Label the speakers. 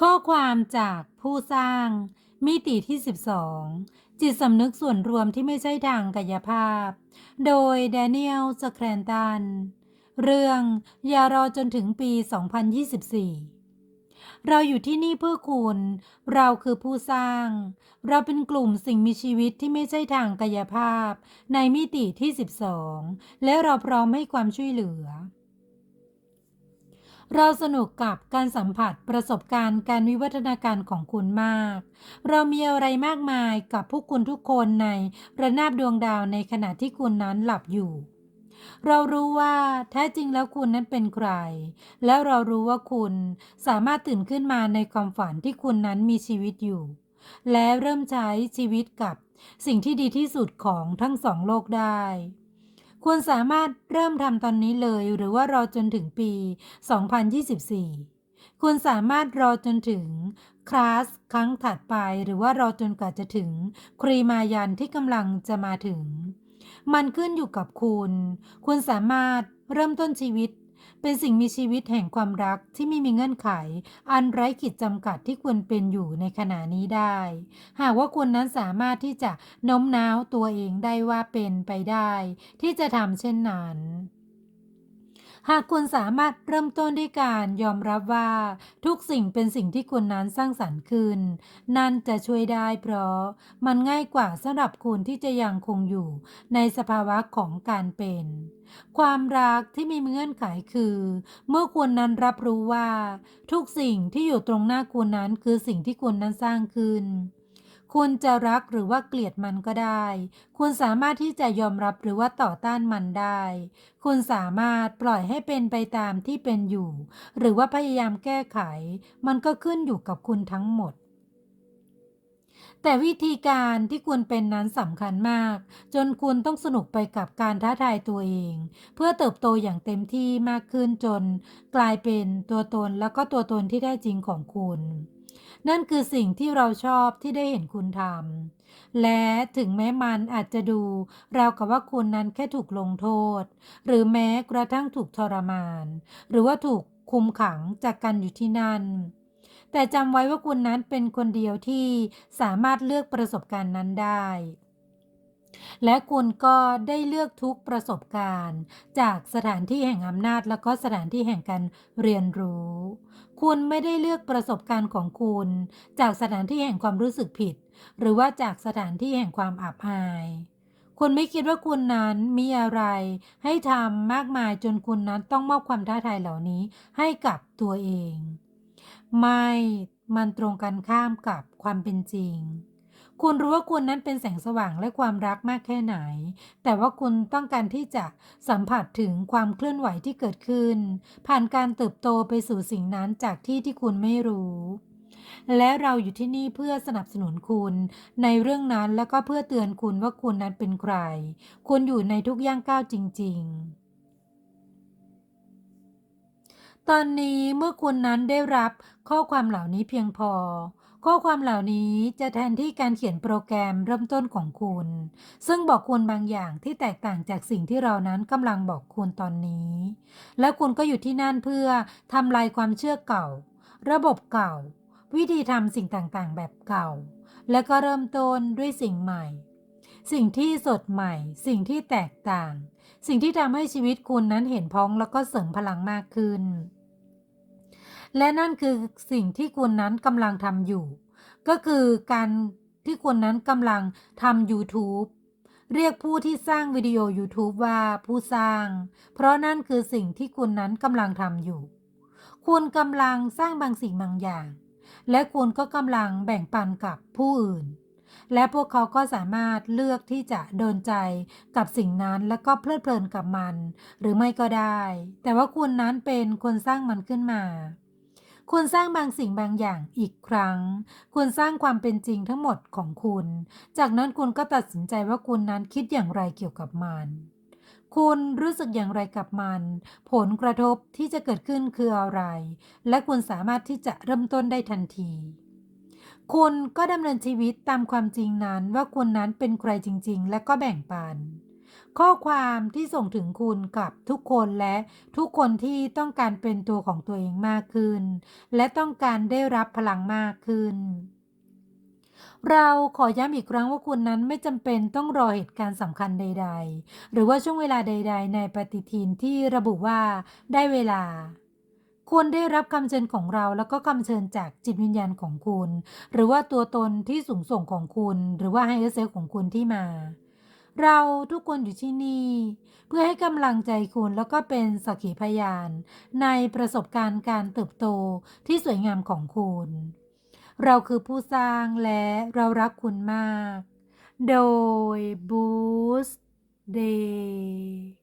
Speaker 1: ข้อความจากผู้สร้าง มิติที่ 12 จิตสำนึกส่วนรวมที่ไม่ใช่ทางกายภาพ โดยแดเนียลสแครนตัน เรื่อง อย่ารอจนถึงปี 2024 เราอยู่ที่นี่เพื่อคุณ เราคือผู้สร้าง เราเป็นกลุ่มสิ่งมีชีวิตที่ไม่ใช่ทางกายภาพ ในมิติที่ 12 และเราพร้อมให้ความช่วยเหลือ เราสนุกกับการสัมผัสประสบการณ์การวิวัฒนาการของคุณมาก เรามีอะไรมากมายกับผู้คุณทุกคนในระนาบดวงดาวในขณะที่คุณนั้นหลับอยู่ เรารู้ว่าแท้จริงแล้วคุณนั้นเป็นใคร แล้วเรารู้ว่าคุณสามารถตื่นขึ้นมาในความฝันที่คุณนั้นมีชีวิตอยู่ และเริ่มใช้ชีวิตกับสิ่งที่ดีที่สุดของทั้งสองโลกได้ คุณสามารถเริ่มทำตอนนี้เลยหรือว่ารอจนถึงปี 2024 คุณสามารถรอจนถึงคลาสครั้งถัดไป หรือว่ารอจนกว่าจะถึงครีมายันที่กำลังจะมาถึง มันขึ้นอยู่กับคุณ คุณสามารถเริ่มต้นชีวิต เป็นสิ่งมีชีวิตแห่งความรักที่ไม่มีเงื่อนไข อันไร้ขีดจำกัดที่ควรเป็นอยู่ในขณะนี้ได้ หากว่าคุณนั้นสามารถที่จะโน้มน้าวตัวเองได้ว่าเป็นไปได้ ที่จะทำเช่นนั้น หากคุณสามารถเริ่มต้นด้วยการยอมรับว่า ทุกสิ่งเป็นสิ่งที่คุณนั้นสร้างสรรค์ขึ้น นั่นจะช่วยได้เพราะมันง่ายกว่าสำหรับคุณที่จะยังคงอยู่ในสภาวะของการเป็น ความรักที่มีเงื่อนไขคือ เมื่อคุณนั้นรับรู้ว่า ทุกสิ่งที่อยู่ตรงหน้าคุณนั้นคือสิ่งที่คุณนั้นสร้างขึ้น คุณจะรักหรือว่าเกลียดมันก็ได้ คุณสามารถที่จะยอมรับหรือว่าต่อต้านมันได้ คุณสามารถปล่อยให้เป็นไปตามที่เป็นอยู่ หรือว่าพยายามแก้ไข มันก็ขึ้นอยู่กับคุณทั้งหมดแต่วิธีการที่คุณเป็นนั้นสำคัญมาก จนคุณต้องสนุกไปกับการท้าทายตัวเอง เพื่อเติบโตอย่างเต็มที่มากขึ้นจน กลายเป็นตัวตนแล้วก็ตัวตนที่แท้จริงของคุณ นั่นคือสิ่งที่เราชอบที่ได้เห็นคุณทำและถึงแม้มันอาจจะดูราวกับว่าคุณนั้นแค่ถูกลงโทษ หรือแม้กระทั่งถูกทรมาน หรือว่าถูกคุมขังจากการอยู่ที่นั่น แต่จำไว้ว่าคุณนั้นเป็นคนเดียวที่สามารถเลือกประสบการณ์นั้นได้ และคุณก็ได้เลือกทุกประสบการณ์ จากสถานที่แห่งอำนาจ แล้วก็สถานที่แห่งการเรียนรู้ คุณไม่ได้เลือกประสบการณ์ของคุณ จากสถานที่แห่งความรู้สึกผิด หรือว่าจากสถานที่แห่งความอับอาย คุณไม่คิดว่าคุณนั้นมีอะไรให้ทำมากมายจนคุณนั้นต้องมอบความท้าทายเหล่านี้ให้กับตัวเอง ไม่ มันตรงกันข้ามกับความเป็นจริง คุณรู้ว่าคุณนั้นเป็นแสงสว่างและความรักมากแค่ไหน แต่ว่าคุณต้องการที่จะสัมผัสถึงความเคลื่อนไหวที่เกิดขึ้น ผ่านการเติบโตไปสู่สิ่งนั้นจากที่ที่คุณไม่รู้และเราอยู่ที่นี่เพื่อสนับสนุนคุณ ในเรื่องนั้นแล้วก็เพื่อเตือนคุณว่าคุณนั้นเป็นใคร คุณอยู่ในทุกย่างก้าวจริง ๆ ตอนนี้เมื่อคุณนั้นได้รับข้อความเหล่านี้เพียงพอ ข้อความเหล่านี้จะแทนที่การเขียนโปรแกรมเริ่มต้นของคุณ ซึ่งบอกคุณบางอย่างที่แตกต่างจากสิ่งที่เรานั้นกำลังบอกคุณตอนนี้ และคุณก็อยู่ที่นั่นเพื่อทำลายความเชื่อเก่า ระบบเก่า วิธีทำสิ่งต่างๆ แบบเก่า และก็เริ่มต้นด้วยสิ่งใหม่ สิ่งที่สดใหม่ สิ่งที่แตกต่าง สิ่งที่ทำให้ชีวิตคุณนั้นเห็นพ้องแล้วก็เสริมพลังมากขึ้น และนั่นคือสิ่งที่คุณนั้นกำลังทำอยู่ ก็คือการที่คุณนั้นกำลังทำ YouTube เรียกผู้ที่สร้างวิดีโอ YouTube ว่าผู้สร้าง เพราะนั่นคือสิ่งที่คุณนั้นกำลังทำอยู่ คุณกำลังสร้างบางสิ่งบางอย่าง และคุณก็กำลังแบ่งปันกับผู้อื่น และพวกเขาก็สามารถเลือกที่จะโดนใจกับสิ่งนั้นแล้วก็เพลิดเพลินกับมัน หรือไม่ก็ได้ แต่ว่าคุณนั้นเป็นคนสร้างมันขึ้นมาคุณสร้างบางสิ่งบางอย่างอีกครั้ง คุณสร้างความเป็นจริงทั้งหมดของคุณ จากนั้นคุณก็ตัดสินใจว่าคุณนั้นคิดอย่างไรเกี่ยวกับมัน คุณรู้สึกอย่างไรกับมัน ผลกระทบที่จะเกิดขึ้นคืออะไร และคุณสามารถที่จะเริ่มต้นได้ทันที คุณก็ดำเนินชีวิตตามความจริงนั้นว่าคุณนั้นเป็นใครจริง ๆ และก็แบ่งปัน ข้อความที่ส่งถึงคุณกับทุกคนและทุกคนที่ต้องการเป็นตัวของตัวเองมากขึ้น และต้องการได้รับพลังมากขึ้นเราขอย้ำอีกครั้งว่าคุณนั้นไม่จำเป็นต้องรอเหตุการณ์สำคัญใด ๆ หรือว่าช่วงเวลาใด ๆ ในปฏิทินที่ระบุว่าได้เวลา คุณได้รับคำเชิญของเราแล้วก็คำเชิญจากจิตวิญญาณของคุณ หรือว่าตัวตนที่สูงส่งของคุณ หรือว่าไฮเออร์เซลของคุณที่มา เราทุกคนอยู่ที่นี่ เพื่อให้กำลังใจคุณแล้วก็เป็นสักขีพยาน ในประสบการณ์การเติบโตที่สวยงามของคุณ เราคือผู้สร้างและเรารักคุณมาก โดย Boost Day